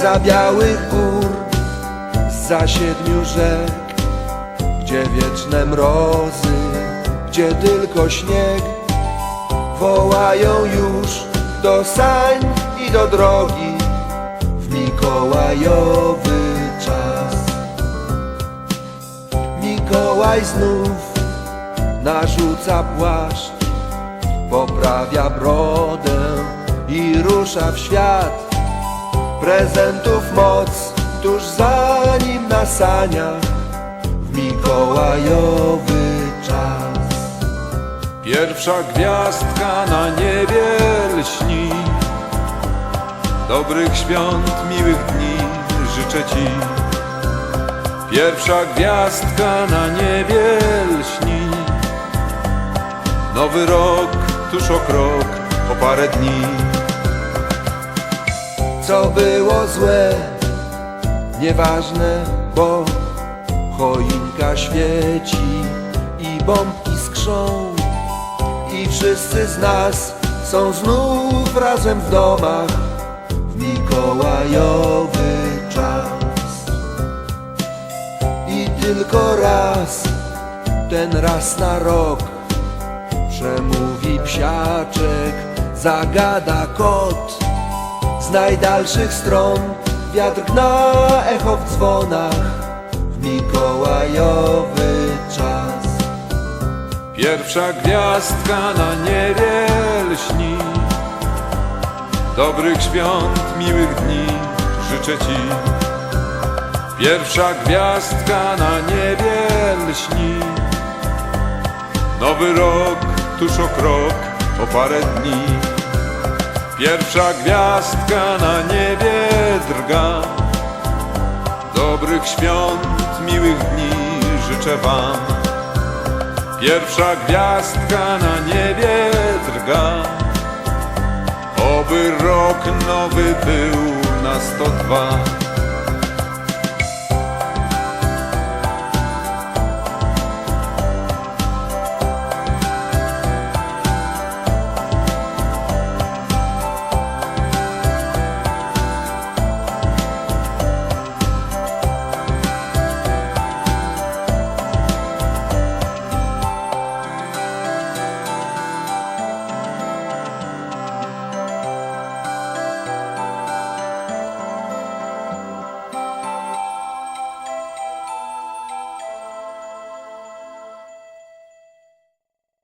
za białych gór, za siedmiu rzek, gdzie wieczne mrozy, gdzie tylko śnieg, wołają już do sań i do drogi w Mikołajowy czas. Mikołaj znów narzuca płaszcz, poprawia brodę i rusza w świat. Prezentów moc tuż za nim na saniach w Mikołajowy czas. Pierwsza gwiazdka na niebie lśni. Dobrych świąt, miłych dni życzę Ci. Pierwsza gwiazdka na niebie lśni. Nowy rok tuż o krok, o parę dni Co było złe, nieważne, bo choinka świeci i bombki skrzą i wszyscy z nas są znów razem w domach w Mikołajowy czas. I tylko raz, ten raz na rok przemówi psiaczek, zagada kot. Z najdalszych stron wiatr gna echo w dzwonach. W Mikołajowy czas. Pierwsza gwiazdka na niebie lśni. Dobrych świąt, miłych dni życzę Ci. Pierwsza gwiazdka na niebie lśni. Nowy rok tuż o krok, o parę dni Pierwsza gwiazdka na niebie drga. Dobrych świąt, miłych dni życzę Wam. Pierwsza gwiazdka na niebie drga. Oby rok nowy był na 102